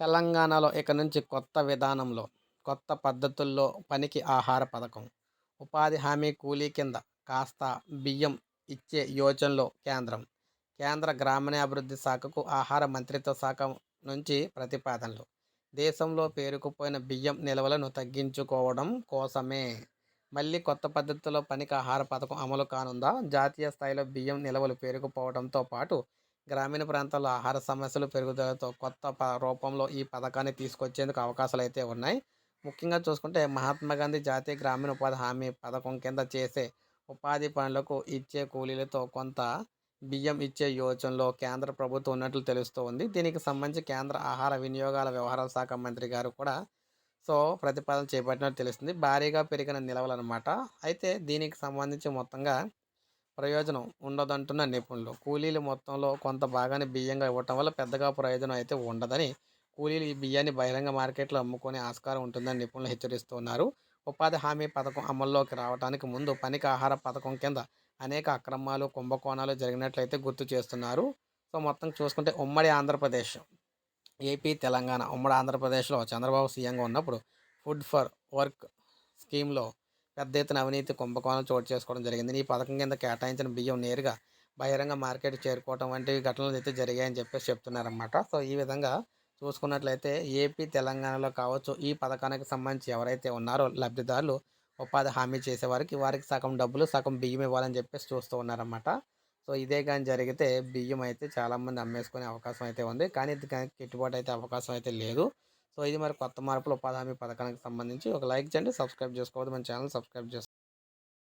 తెలంగాణలో ఇక నుంచి కొత్త విధానంలో కొత్త పద్ధతుల్లో పనికి ఆహార పథకం. ఉపాధి హామీ కూలీ కింద కాస్త బియ్యం ఇచ్చే యోచనలో కేంద్రం. కేంద్ర గ్రామీణాభివృద్ధి శాఖకు ఆహార మంత్రిత్వ శాఖ నుంచి ప్రతిపాదనలు. దేశంలో పేరుకుపోయిన బియ్యం నిల్వలను తగ్గించుకోవడం కోసమే. మళ్ళీ కొత్త పద్ధతిలో పనికి ఆహార పథకం అమలు కానుందా? జాతీయ స్థాయిలో బియ్యం నిల్వలు పేరుకుపోవడంతో పాటు గ్రామీణ ప్రాంతాల్లో ఆహార సమస్యలు పెరుగుదలతో కొత్త ప రూపంలో ఈ పథకాన్ని తీసుకొచ్చేందుకు అవకాశాలు అయితే ఉన్నాయి. ముఖ్యంగా చూసుకుంటే మహాత్మా గాంధీ జాతీయ గ్రామీణ ఉపాధి హామీ పథకం కింద చేసే ఉపాధి పనులకు ఇచ్చే కూలీలతో కొంత బియ్యం ఇచ్చే యోచనలో కేంద్ర ప్రభుత్వం ఉన్నట్లు తెలుస్తూ ఉంది. దీనికి సంబంధించి కేంద్ర ఆహార వినియోగాల వ్యవహారాల శాఖ మంత్రి గారు కూడా సో ప్రతిపాదన చేపట్టినట్టు తెలుస్తుంది. భారీగా పెరిగిన నిలవలు అనమాట అయితే దీనికి సంబంధించి మొత్తంగా ప్రయోజనం ఉండదంటున్న నిపుణులు. కూలీలు మొత్తంలో కొంత భాగాన్ని బియ్యంగా ఇవ్వటం వల్ల పెద్దగా ప్రయోజనం అయితే ఉండదని కూలీలు ఈ బియ్యాన్ని బహిరంగ మార్కెట్లో అమ్ముకునే ఆస్కారం ఉంటుందని నిపుణులు హెచ్చరిస్తున్నారు. ఉపాధి హామీ పథకం అమల్లోకి రావడానికి ముందు పనికి ఆహార పథకం కింద అనేక అక్రమాలు కుంభకోణాలు జరిగినట్లయితే గుర్తు చేస్తున్నారు. సో మొత్తం చూసుకుంటే ఉమ్మడి ఆంధ్రప్రదేశ్ ఏపీ తెలంగాణ. ఉమ్మడి ఆంధ్రప్రదేశ్లో చంద్రబాబు సీఎంగా ఉన్నప్పుడు ఫుడ్ ఫర్ వర్క్ స్కీమ్లో పెద్ద ఎత్తున అవినీతి కుంభకోణం చోటు చేసుకోవడం జరిగింది. ఈ పథకం కింద కేటాయించిన బియ్యం నేరుగా బహిరంగ మార్కెట్ చేరుకోవడం వంటి ఘటనలు అయితే జరిగాయని చెప్పేసి చెప్తున్నారన్నమాట. సో ఈ విధంగా చూసుకున్నట్లయితే ఏపీ తెలంగాణలో కావచ్చు ఈ పథకానికి సంబంధించి ఎవరైతే ఉన్నారో లబ్ధిదారులు ఉపాధి హామీ చేసేవారికి వారికి సగం డబ్బులు సగం బియ్యం ఇవ్వాలని చెప్పేసి చూస్తూ ఉన్నారన్నమాట. సో ఇదే కానీ జరిగితే బియ్యం అయితే చాలామంది అమ్మేసుకునే అవకాశం అయితే ఉంది. కానీ ఇది గిట్టుబాటు అయితే అవకాశం అయితే లేదు. సో ఇది మరి కొత్త మార్పులు ఉపాధి హామీ పథకానికి సంబంధించి ఒక లైక్ చేయండి సబ్స్క్రైబ్ చేసుకోవద్దు మన ఛానల్ సబ్స్క్రైబ్ చేసుకోండి